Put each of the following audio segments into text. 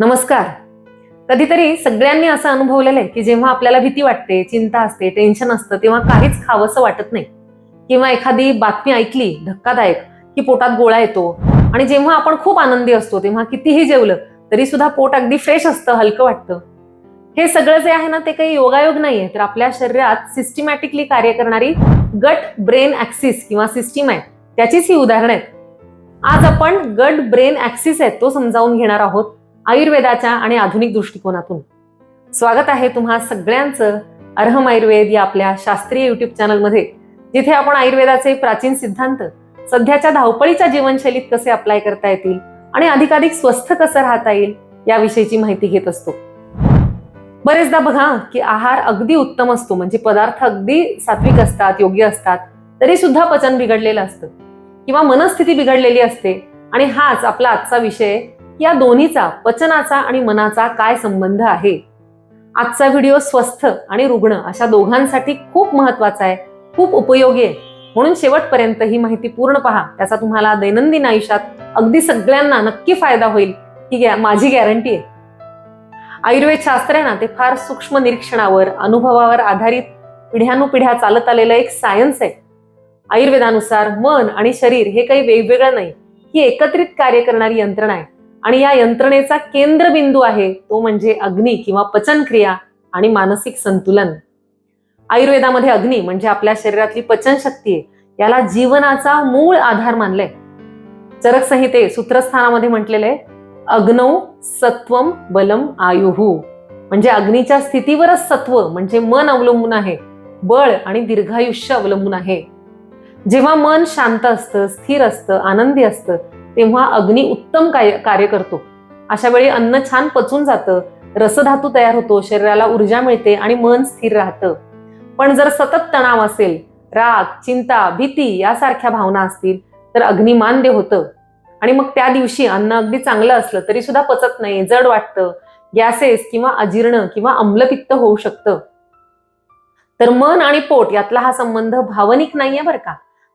नमस्कार. कधीतरी सगळ्यांनी असं अनुभवलेलं आहे की जेव्हा आपल्याला भीती वाटते चिंता असते टेन्शन असतं तेव्हा काहीच खावंसं वाटत नाही. किंवा एखादी बातमी ऐकली धक्कादायक की पोटात गोळा येतो आणि जेव्हा आपण खूप आनंदी असतो तेव्हा कितीही जेवलं तरी सुद्धा पोट अगदी फ्रेश असतं हलकं वाटतं. हे सगळं जे आहे ना ते काही योगायोग नाहीये. तर आपल्या शरीरात सिस्टमॅटिकली कार्य करणारी गट ब्रेन ऍक्सिस किंवा सिस्टीम आहे. त्याचीच ही उदाहरणं आहेत. आज आपण गट ब्रेन ऍक्सिस आहे तो समजावून घेणार आहोत. आयुर्वेदाच्या आणि आधुनिक दृष्टिकोनातून. स्वागत आहे तुम्हा सगळ्यांचं अर्हम आयुर्वेद या आपल्या शास्त्रीय युट्यूब चॅनलमध्ये जिथे आपण आयुर्वेदाचे प्राचीन सिद्धांत सध्याच्या धावपळीच्या जीवनशैलीत कसे अप्लाय करता येतील आणि अधिकाधिक स्वस्थ कसं राहता येईल याविषयीची माहिती घेत असतो. बरेचदा बघा की आहार अगदी उत्तम असतो म्हणजे पदार्थ अगदी सात्विक असतात योग्य असतात तरी सुद्धा पचन बिघडलेलं असतं. किंवा मनस्थिती बिघडलेली असते आणि हाच आपला आजचा विषय या दोन्हीचा पचनाचा आणि मनाचा काय संबंध आहे? आजचा व्हिडिओ स्वस्थ आणि रुग्ण अशा दोघांसाठी खूप महत्त्वाचा आहे खूप उपयोगी आहे. म्हणून शेवटपर्यंत ही माहिती पूर्ण पहा. त्याचा तुम्हाला दैनंदिन आयुष्यात अगदी सगळ्यांना नक्की फायदा होईल ही माझी गॅरंटी आहे. आयुर्वेद शास्त्र आहे ना ते फार सूक्ष्म निरीक्षणावर अनुभवावर आधारित पिढ्यानुपिढ्या चालत आलेलं एक सायन्स आहे. आयुर्वेदानुसार मन आणि शरीर हे काही वेगवेगळं नाही ही एकत्रित कार्य करणारी यंत्रणा आहे. आणि या यंत्रणेचा केंद्रबिंदू आहे तो म्हणजे अग्नी किंवा पचनक्रिया आणि मानसिक संतुलन. आयुर्वेदामध्ये अग्नी म्हणजे आपल्या शरीरातली पचनशक्ती आहे याला जीवनाचा मूळ आधार मानलाय. चरक संहिते सूत्रस्थानामध्ये म्हटलेले अग्नौ सत्वम बलम आयुहू म्हणजे अग्नीच्या स्थितीवरच सत्व म्हणजे मन अवलंबून आहे बळ आणि दीर्घायुष्य अवलंबून आहे. जेव्हा मन शांत असतं स्थिर असतं आनंदी असतं तेव्हा अग्नी उत्तम काय कार्य करतो. अशा वेळी अन्न छान पचून जातं रसधातू तयार होतो शरीराला ऊर्जा मिळते आणि मन स्थिर राहतं. पण जर सतत तणाव असेल राग चिंता भीती यासारख्या भावना असतील तर अग्नी होतं. आणि मग त्या दिवशी अन्न अगदी चांगलं असलं तरी सुद्धा पचत नाही जड वाटतं. गॅसेस किंवा अजीर्ण किंवा अम्लपित्त होऊ शकतं. तर मन आणि पोट यातला हा संबंध भावनिक नाहीये बरं का?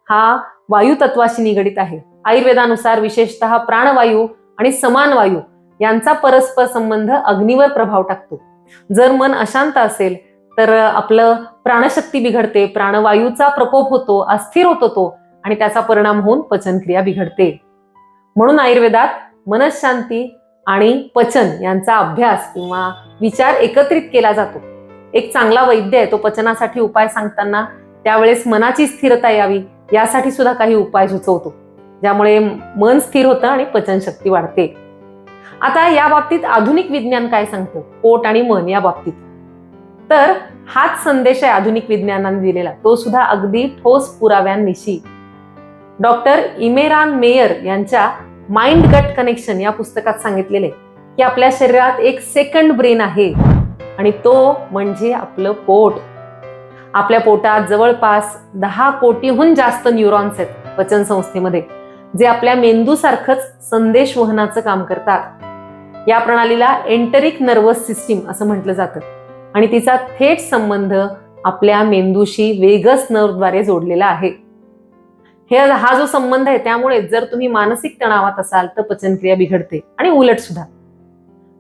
हा वायू तत्वाशी निगडित आहे. आयुर्वेदानुसार विशेषतः प्राणवायू आणि समान वायू यांचा परस्पर संबंध अग्नीवर प्रभाव टाकतो. जर मन अशांत असेल तर आपलं प्राणशक्ती बिघडते प्राणवायूचा प्रकोप होतो अस्थिर होतो तो आणि त्याचा परिणाम होऊन पचनक्रिया बिघडते. म्हणून आयुर्वेदात मनशांती आणि पचन यांचा अभ्यास किंवा विचार एकत्रित केला जातो. एक चांगला वैद्य आहे तो पचनासाठी उपाय सांगताना त्यावेळेस मनाची स्थिरता यावी यासाठी सुद्धा काही उपाय सुचवतो. ज्यामुळे मन स्थिर होतं आणि पचनशक्ती वाढते. आता या बाबतीत आधुनिक विज्ञान काय सांगतं? पोट आणि मन या बाबतीत. तर हाच संदेश आहे आधुनिक विज्ञानाने दिलेला. तो सुद्धा अगदी ठोस पुराव्यांनिशी. डॉक्टर इमेरान मेयर यांच्या माइंड गट कनेक्शन या पुस्तकात सांगितलेले की आपल्या शरीरात एक सेकंड ब्रेन आहे आणि तो म्हणजे आपलं पोट. आपल्या पोटात जवळपास दहा कोटीहून जास्त न्यूरॉन्स आहेत पचन संस्थेमध्ये जे आपल्या मेंदूसारखंच संदेश वहनाचं काम करतात. या प्रणालीला एंटरिक नर्वस सिस्टीम असं म्हटलं जातं. आणि तिचा थेट संबंध आपल्या मेंदूशी वेगस नर्वद्वारे जोडलेला आहे. हे हा जो संबंध आहे त्यामुळे जर तुम्ही मानसिक तणावात असाल तर पचनक्रिया बिघडते आणि उलट सुद्धा.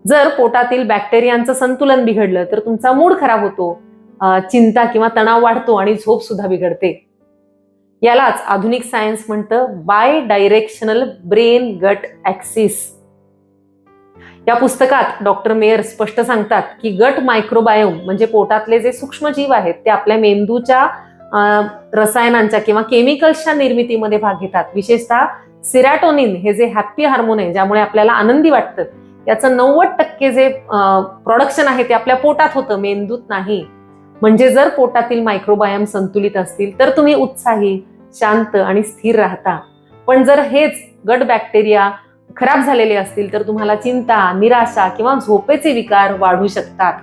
जर पोटातील बॅक्टेरियांचं संतुलन बिघडलं तर तुमचा मूड खराब होतो चिंता किंवा तणाव वाढतो आणि झोप सुद्धा बिघडते. यालाच आधुनिक सायन्स म्हणतं bidirectional brain gut axis या पुस्तकात डॉक्टर मेयर स्पष्ट सांगतात की गट मायक्रोबायोम म्हणजे पोटातले जे सूक्ष्मजीव आहेत ते आपल्या मेंदूच्या रसायनांच्या किंवा केमिकल्सच्या निर्मितीमध्ये भाग घेतात. विशेषतः सिरॅटोनिन हे जे हॅप्पी हार्मोन आहे ज्यामुळे आपल्याला आनंदी वाटतं याचं नव्वद टक्के जे प्रोडक्शन आहे ते आपल्या पोटात होतं मेंदूत नाही. म्हणजे जर पोटातील मायक्रोबायम संतुलित असतील तर तुम्ही उत्साही शांत आणि स्थिर राहता. पण जर हेच गट बॅक्टेरिया खराब झालेले असतील तर तुम्हाला चिंता निराशा किंवा झोपेचे विकार वाढू शकतात.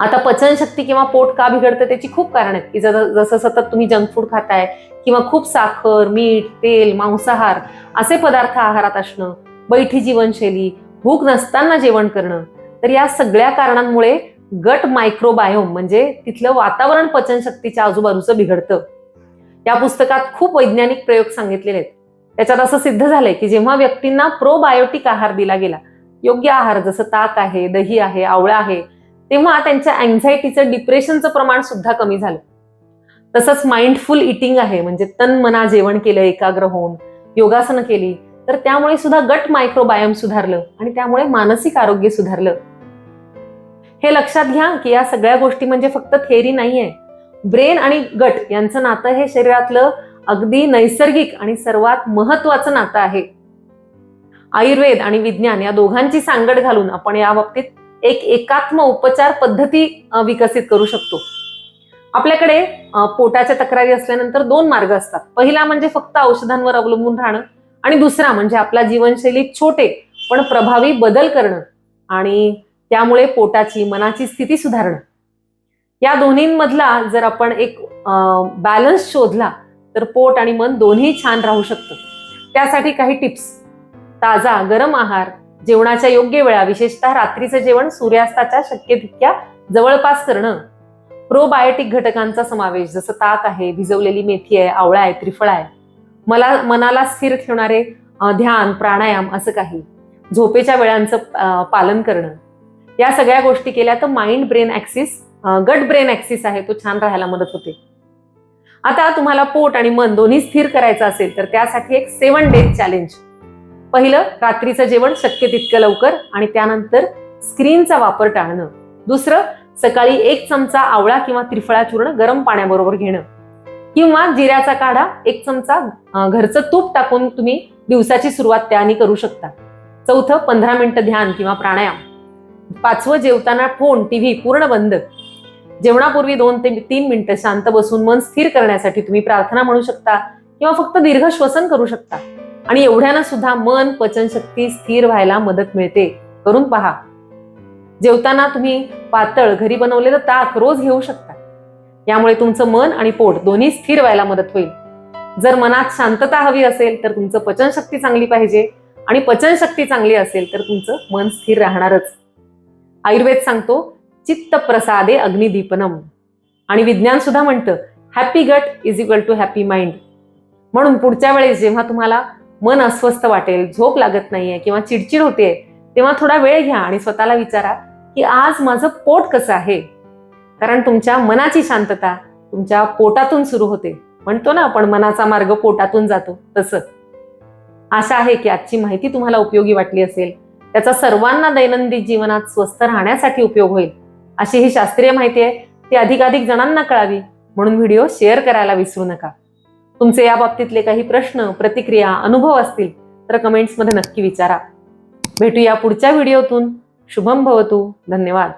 आता पचनशक्ती किंवा पोट का बिघडतं त्याची खूप कारण आहेत. की जसं सतत तुम्ही जंक फूड खाताय किंवा खूप साखर मीठ तेल मांसाहार असे पदार्थ आहारात असणं बैठी जीवनशैली भूक नसताना जेवण करणं तर या सगळ्या कारणांमुळे गट मायक्रोबायोम म्हणजे तिथलं वातावरण पचनशक्तीच्या आजूबाजूचं बिघडतं. या पुस्तकात खूप वैज्ञानिक प्रयोग सांगितलेले आहेत. त्याच्यात असं सिद्ध झालंय की जेव्हा व्यक्तींना प्रोबायोटिक आहार दिला गेला योग्य आहार जसं ताक आहे दही आहे आवळा आहे तेव्हा त्यांच्या अँझायटीचं डिप्रेशनचं प्रमाण सुद्धा कमी झालं. तसंच माइंडफुल इटिंग आहे म्हणजे तन मना जेवण केलं एकाग्र होऊन योगासनं केली तर त्यामुळे सुद्धा गट मायक्रोबायम सुधारलं आणि त्यामुळे मानसिक आरोग्य सुधारलं. हे लक्षात घ्या की या सगळ्या गोष्टी म्हणजे फक्त थेअरी नाहीये. ब्रेन आणि गट यांचं नातं हे शरीरातलं अगदी नैसर्गिक आणि सर्वात महत्वाचं नातं आहे. आयुर्वेद आणि विज्ञान या दोघांची सांगड घालून आपण या बाबतीत एक एकात्म उपचार पद्धती विकसित करू शकतो. आपल्याकडे पोटाच्या तक्रारी असल्यानंतर दोन मार्ग असतात. पहिला म्हणजे फक्त औषधांवर अवलंबून राहणं आणि दुसरा म्हणजे आपला जीवनशैलीत छोटे पण प्रभावी बदल करणं आणि त्यामुळे पोटाची मनाची स्थिती सुधारणं. या दोन्हींमधला जर आपण एक बॅलन्स शोधला तर पोट आणि मन दोन्ही छान राहू शकतं. त्यासाठी काही टिप्स ताजा गरम आहार जेवणाच्या योग्य वेळा विशेषतः रात्रीचं जेवण सूर्यास्ताच्या शक्य तितक्या जवळपास करणं. प्रोबायोटिक घटकांचा समावेश जसं ताक आहे भिजवलेली मेथी आहे आवळा आहे त्रिफळा आहे. मला मनाला स्थिर ठेवणारे ध्यान प्राणायाम असं काही. झोपेच्या वेळांचं पालन करणं. या सगळ्या गोष्टी केल्या तर mind brain axis gut brain axis आहे तो छान राहायला मदत होते. आता तुम्हाला पोट आणि मन दोन्ही स्थिर करायचं असेल तर त्यासाठी एक सेवन डेज चॅलेंज पहिलं रात्रीचं जेवण शक्य तितकं लवकर आणि त्यानंतर स्क्रीनचा वापर टाळणं. दुसरं सकाळी एक चमचा आवळा किंवा त्रिफळा चूर्ण गरम पाण्याबरोबर घेणं. किंवा जिऱ्याचा काढा एक चमचा घरचं तूप टाकून तुम्ही दिवसाची सुरुवात त्याने करू शकता. चौथं पंधरा मिनिटं ध्यान किंवा प्राणायाम. पाचवं जेवताना फोन टीव्ही पूर्ण बंद. जेवणापूर्वी दोन ते तीन मिनिटं शांत बसून मन स्थिर करण्यासाठी तुम्ही प्रार्थना म्हणू शकता किंवा फक्त दीर्घ श्वसन करू शकता. आणि एवढ्यानं सुद्धा मन पचनशक्ती स्थिर व्हायला मदत मिळते. करून पहा. जेवताना तुम्ही पातळ घरी बनवलेलं ताक रोज घेऊ शकता. यामुळे तुमचं मन आणि पोट दोन्ही स्थिर व्हायला मदत होईल. जर मनात शांतता हवी असेल तर तुमचं पचनशक्ती चांगली पाहिजे. आणि पचनशक्ती चांगली असेल तर तुमचं मन स्थिर राहणारच. आयुर्वेद सांगतो चित्त प्रसादे अग्निदीपनम. आणि विज्ञान सुद्धा म्हणतं happy gut is equal to happy mind म्हणून पुढच्या वेळेस जेव्हा तुम्हाला मन अस्वस्थ वाटेल झोप लागत नाहीये किंवा चिडचिड होते तेव्हा थोडा वेळ घ्या आणि स्वतःला विचारा की आज माझं पोट कसं आहे? कारण तुमच्या मनाची शांतता तुमच्या पोटातून सुरू होते. म्हणतो ना आपण मनाचा मार्ग पोटातून जातो तसं. आशा आहे की आजची माहिती तुम्हाला उपयोगी वाटली असेल. त्याचा सर्वांना दैनंदिन जीवनात स्वस्थ राहण्यासाठी उपयोग होईल. अशी ही शास्त्रीय माहिती आहे ती अधिकाधिक जणांना कळावी म्हणून व्हिडिओ शेअर करायला विसरू नका. तुमचे या बाबतीतले काही प्रश्न प्रतिक्रिया अनुभव असतील तर कमेंट्समध्ये नक्की विचारा. भेटूया पुढच्या व्हिडिओतून. शुभम भवतू. धन्यवाद.